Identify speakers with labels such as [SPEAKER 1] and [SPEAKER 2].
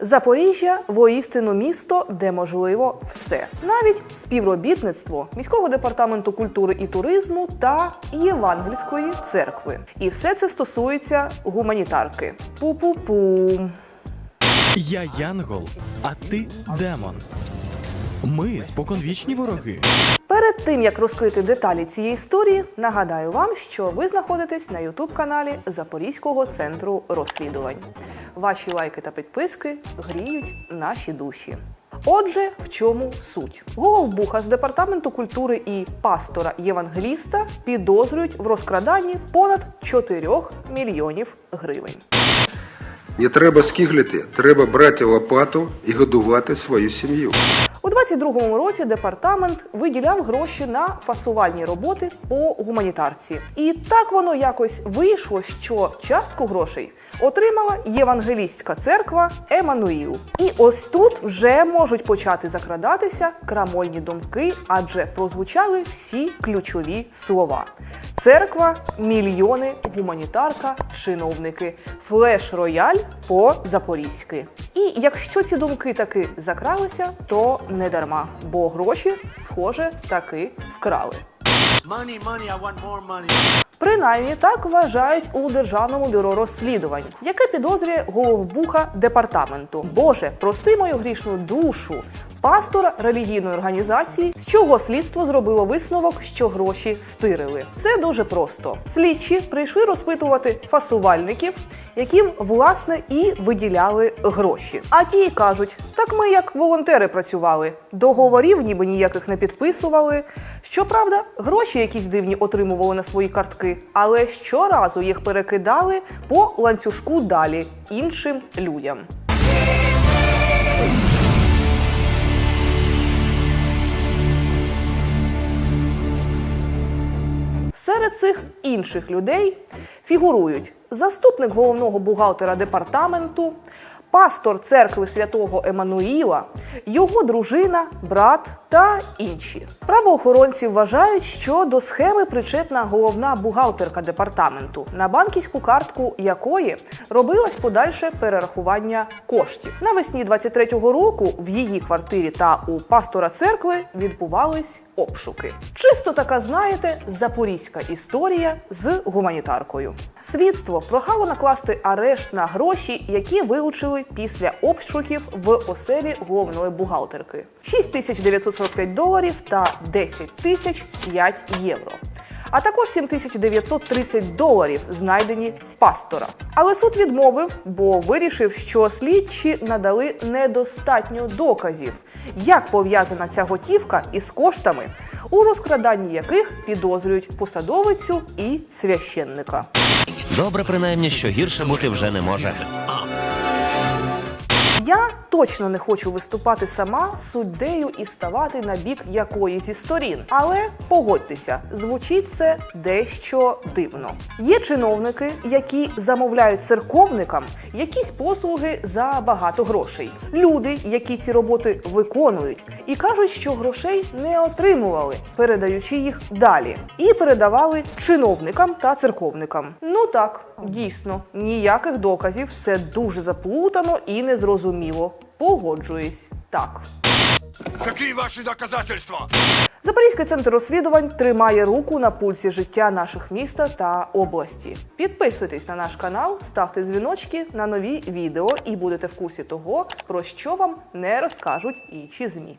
[SPEAKER 1] Запоріжжя воістину місто, де можливо все, навіть співробітництво міського департаменту культури і туризму та Євангельської церкви. І все це стосується гуманітарки. Пу-пу-пу.
[SPEAKER 2] Я Янгол, а ти демон. Ми споконвічні вороги.
[SPEAKER 1] Перед тим як розкрити деталі цієї історії, нагадаю вам, що ви знаходитесь на ютуб-каналі Запорізького центру розслідувань. Ваші лайки та підписки гріють наші душі. Отже, в чому суть? Головбуха з департаменту культури і пастора євангеліста підозрюють в розкраданні понад 4 мільйонів гривень.
[SPEAKER 3] Не треба скиглити, треба брати лопату і годувати свою сім'ю.
[SPEAKER 1] У 22-му році департамент виділяв гроші на фасувальні роботи по гуманітарці. І так воно якось вийшло, що частку грошей отримала Євангелістська церква Еммануїл. І ось тут вже можуть почати закрадатися крамольні думки, адже прозвучали всі ключові слова: церква, мільйони, гуманітарка, чиновники, флеш-рояль по-запорізьки. І якщо ці думки таки закралися, то не дарма, бо гроші, схоже, таки вкрали.
[SPEAKER 4] Money, money, I want more money.
[SPEAKER 1] Принаймні так вважають у державному бюро розслідувань, яке підозрює головбуха департаменту. Боже, прости мою грішну душу. Пастора релігійної організації, з чого слідство зробило висновок, що гроші стирили. Це дуже просто. Слідчі прийшли розпитувати фасувальників, яким власне і виділяли гроші. А ті кажуть: так ми як волонтери працювали, договорів ніби ніяких не підписували. Щоправда, гроші якісь дивні отримували на свої картки, але щоразу їх перекидали по ланцюжку далі іншим людям. Серед цих інших людей фігурують заступник головного бухгалтера департаменту, пастор церкви святого Еммануїла, його дружина, брат та інші. Правоохоронці вважають, що до схеми причетна головна бухгалтерка департаменту, на банківську картку якої робилось подальше перерахування коштів. Навесні 23-го року в її квартирі та у пастора церкви відбувались обшуки. Чисто така, знаєте, запорізька історія з гуманітаркою. Слідство прохало накласти арешт на гроші, які вилучили після обшуків в оселі головної бухгалтерки: 6945 доларів та 10 тисяч 5 євро. А також 7930 доларів знайдені в пастора. Але суд відмовив, бо вирішив, що слідчі надали недостатньо доказів, як пов'язана ця готівка із коштами, у розкраданні яких підозрюють посадовицю і священника.
[SPEAKER 5] Добре, принаймні, що гірше бути вже не може.
[SPEAKER 1] Я точно не хочу виступати сама суддею і ставати на бік якої зі сторін. Але погодьтеся, звучить це дещо дивно. Є чиновники, які замовляють церковникам якісь послуги за багато грошей. Люди, які ці роботи виконують, і кажуть, що грошей не отримували, передаючи їх далі, і передавали чиновникам та церковникам. Ну так, дійсно, ніяких доказів, все дуже заплутано і незрозуміло. Погоджуюсь, так.
[SPEAKER 4] Какие ваши доказательства?
[SPEAKER 1] Запорізький центр розслідувань тримає руку на пульсі життя наших міста та області. Підписуйтесь на наш канал, ставте дзвіночки на нові відео і будете в курсі того, про що вам не розкажуть інші змі.